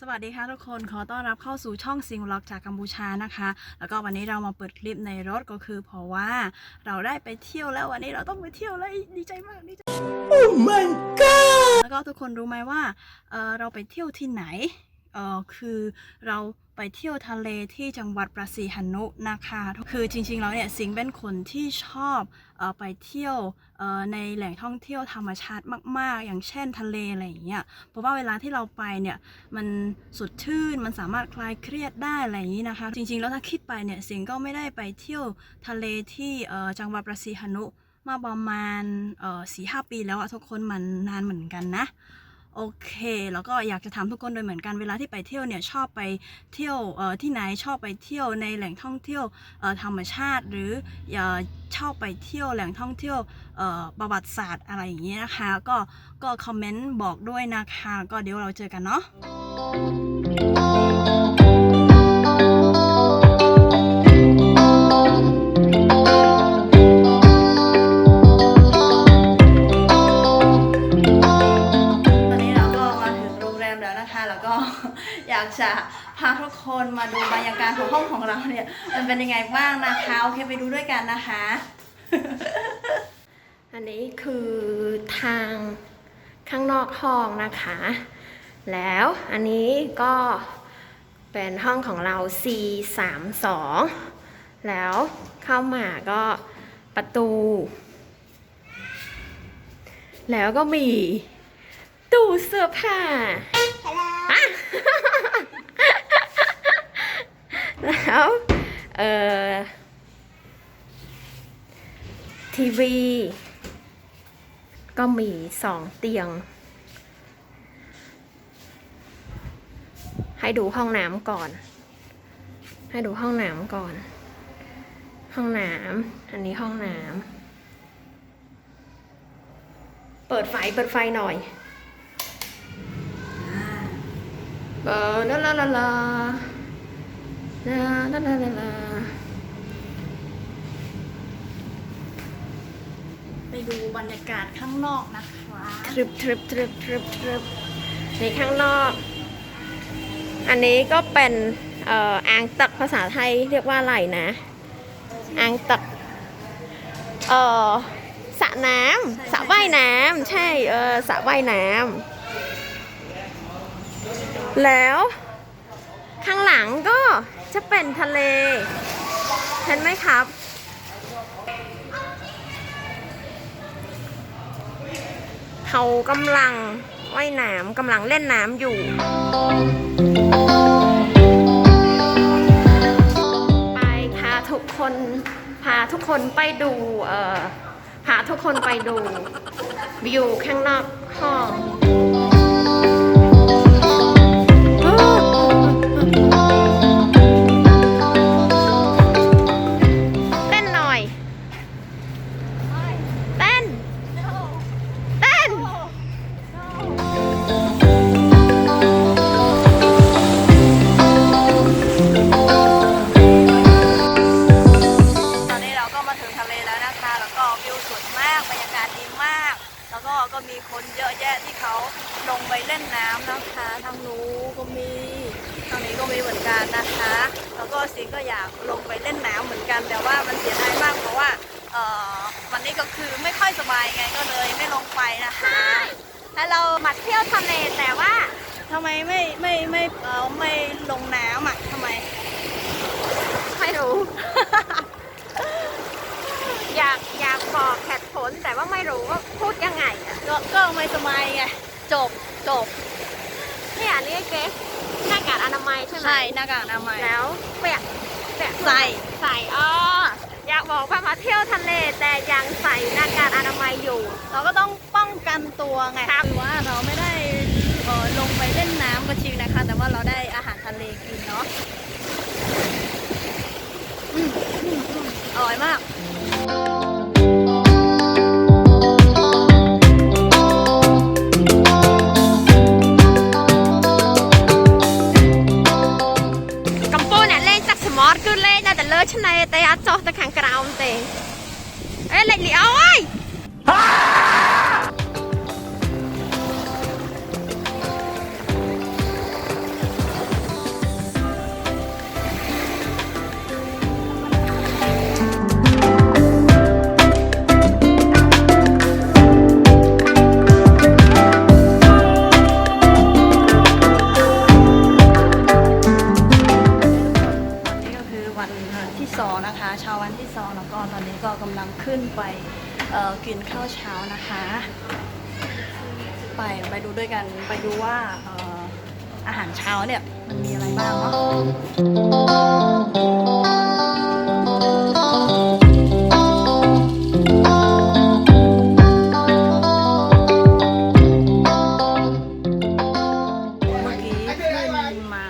สวัสดีค่ะทุกคนขอต้อนรับเข้าสู่ช่องซิงล็อกจากกัมพูชานะคะ แล้วก็วันนี้เรามาเปิดคลิปในรถก็คือเพราะว่าเราได้ไปเที่ยวแล้ววันนี้เราต้องไปเที่ยวแล้วดีใจมากดีใจ Oh my god! แล้วก็ทุกคนรู้ไหมว่าเออเราไปเที่ยวที่ไหนเออคือเรา ไปเที่ยวทะเลที่จังหวัดประสีหนุนะคะ คือจริงๆแล้วเนี่ยสิงเป็นคนที่ชอบออไปเที่ยวในแหล่งท่องเที่ยวธรรมชาติมาก ๆ อย่างเช่นทะเลอะไรอย่างเงี้ย เพราะว่าเวลาที่เราไปเนี่ยมันสดชื่น มันสามารถคลายเครียดได้อะไรอย่างนี้นะคะ จริงๆแล้วถ้าคิดไปเนี่ยสิงก็ไม่ได้ไปเที่ยวทะเลที่จังหวัดประสีหนุมาประมาณสี่ห้าปีแล้วอะทุกคนมันนานเหมือนกันนะ โอเค แล้วก็อยากจะถามทุกคนโดยเหมือนกันเวลาที่ไปเที่ยวเนี่ยชอบไปเที่ยวที่ไหนชอบไปเที่ยวในแหล่งท่องเที่ยวธรรมชาติ หรืออชอบไปเที่ยวแหล่งท่องเที่ยวประวัติศาสตร์อะไรอย่างเงี้ยนะคะ ก็ก็คอมเมนต์บอกด้วยนะคะ ก็เดี๋ยวเราเจอกันเนาะ จะพาทุกคนมาดูบรรยากาศของห้องของเราเนี่ยมันเป็นยังไงบ้างนะคะโอเคไปดูด้วยกันนะคะ อันนี้คือทางข้างนอกห้องนะคะ แล้วอันนี้ก็เป็นห้องของเรา C 3 2 แล้วเข้ามาก็ประตู แล้วก็มีตู้เสื้อผ้าอะ แล้วเอ่อทีวี ก็มีสองเตียง ให้ดูห้องน้ำก่อน ให้ดูห้องน้ำก่อน ห้องน้ำอันนี้ห้องน้ำเปิดไฟเปิดไฟหน่อยเปิดลาลาลาลา ลาลาลาลาลาไปดูบรรยากาศข้างนอกนะคะทริบทริบทริบทริบทริบในข้างนอก อันนี้ก็เป็นเอ่ออ่างตักภาษาไทยเรียกว่าอะไรนะอ่างตักเอ่อสระน้ำสระว่ายน้ำใช่เออสระว่ายน้ำแล้วข้างหลังก็ จะเป็นทะเล เห็นไหมครับ เขากำลังว่ายน้ำกำลังเล่นน้ำอยู่ไปพาทุกคนพาทุกคนไปดูเอ่อพาทุกคนไปดูวิวข้างนอก แต่ว่ามันเสียดายมากเพราะว่าเอ่อวันนี้ก็คือไม่ค่อยสบายไงก็เลยไม่ลงไปนะคะแล้วเรามาเที่ยวทะเลแต่ว่าทำไมไม่ไม่ไม่เออไม่ลงน้ำอะทำไม ไม่รู้ อยากอยากบอกเหตุผลแต่ว่าไม่รู้ว่าพูดยังไงอะก็ก็ไม่สบายไงจบจบเนี่ยอันนี้เก๊หน้ากากอนามัยใช่ไหมใช่หน้ากากอนามัยแล้วเปียก เปียกใส่ใส่อ๋ออยากบอกว่ามาเที่ยวทะเลแต่ยังใส่หน้ากากอนามัยอยู่ เราก็ต้องป้องกันตัวไงครับคือว่าเราไม่ได้ មុទ្រគឺលេងនៅតែលើឆ្នេរទេអត់ចុះទៅខាងក្រោមទេអេលេងលីអូអើយ ไปไปดูด้วยกันไปดูว่าอาหารเช้าเนี่ยมันมีอะไรบ้างเนาะเมื่อกี้ขึ้นมา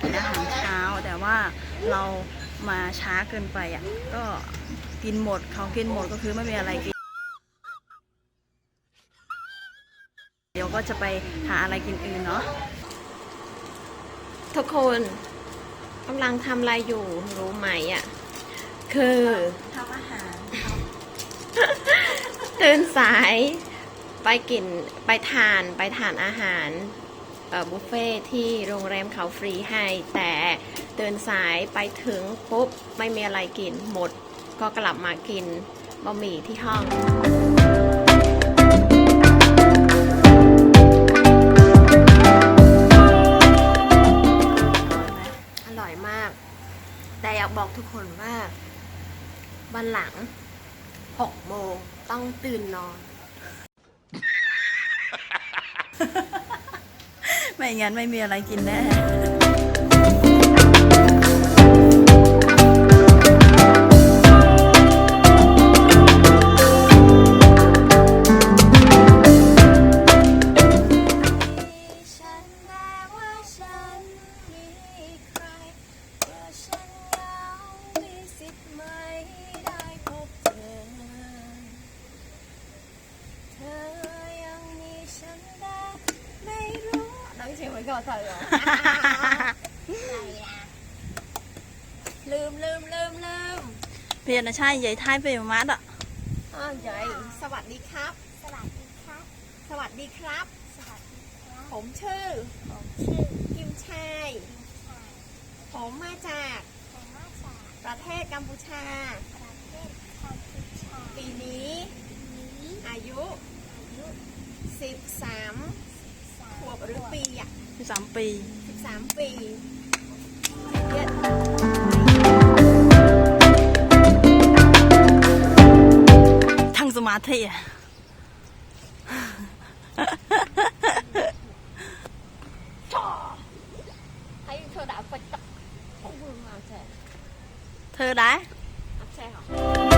กินอาหารเช้าแต่ว่าเรามาช้าเกินไปอะ ก็กินหมดเขากินหมดก็คือไม่มีอะไรกิน เดี๋ยว ก็จะไปหาอะไรกินอื่นเนาะทุกคนกำลังทำอะไรอยู่รู้ไหมอะ คือทำอาหารตื่นสายไปกินไปทานไปทานอาหารบุฟเฟ่ที่โรงแรมเขาฟรีให้ แต่ตื่นสายไปถึงปุ๊บ ไม่มีอะไรกินหมด ก็กลับมากินบะหมี่ที่ห้อง ต้องตื่นนอน ไม่งั้นไม่มีอะไรกินแน่ ใส่เหรอลืมลืมลืมลืมเปลี่ยนนะใช่ใหญ่ไท้ายไปมัดอะอ้าใหญ่สวัสดีครับ สวัสดีครับ สวัสดีครับ ผมชื่อ ผมชื่อกิมชัยผมมาจากประเทศกัมพูชา ปีนี้ อายุ อายุสิบสาม 10ឬ2อ่ะ13ปี13ปีทั้งสมาธิอ่ะធ្វើដែរអត់ចេះហ៎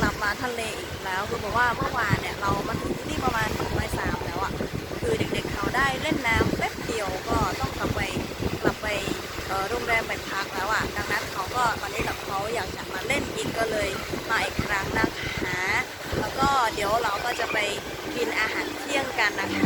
กลับมาทะเลอีกแล้วคือบอกว่าเมื่อวานเนี่ยเรามาถึงที่นี่ประมาณบ่ายสามแล้วอะคือเด็กๆเขาได้เล่นน้ำแป๊บเดียวก็ต้องกลับไปกลับไปเอ่อโรงแรมไปพักแล้วอะดังนั้นเขาก็ตอนนี้กับเขาอยากจะมาเล่นอีกก็เลยมาอีกครั้งนะคะแล้วก็เดี๋ยวเราก็จะไปกินอาหารเที่ยงกันนะคะ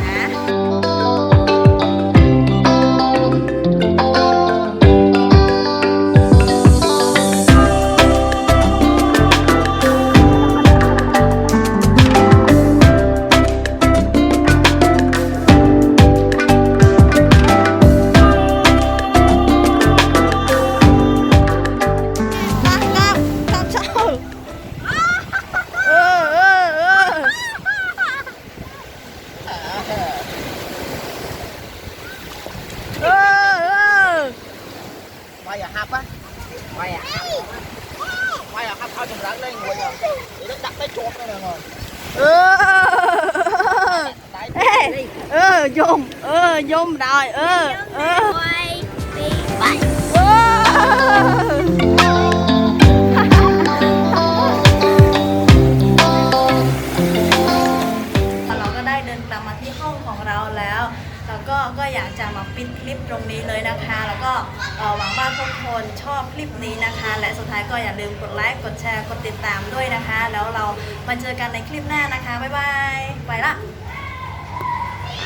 Quay à hạp Quay à hạp ao chừng rắn lên ngồi rồi Để nó đặt cái chuột đây nè rồi เออ Đấy เอ้ยเออยม เออยมได้เออ เออไปปีไปเออ จะมาปิดคลิปตรงนี้เลยนะคะ แล้วก็หวังว่าทุกคนชอบคลิปนี้นะคะ และสุดท้ายก็อย่าลืมกดไลค์กดแชร์กดติดตามด้วยนะคะ แล้วเรามาเจอกันในคลิปหน้านะคะบ๊ายบายไปละ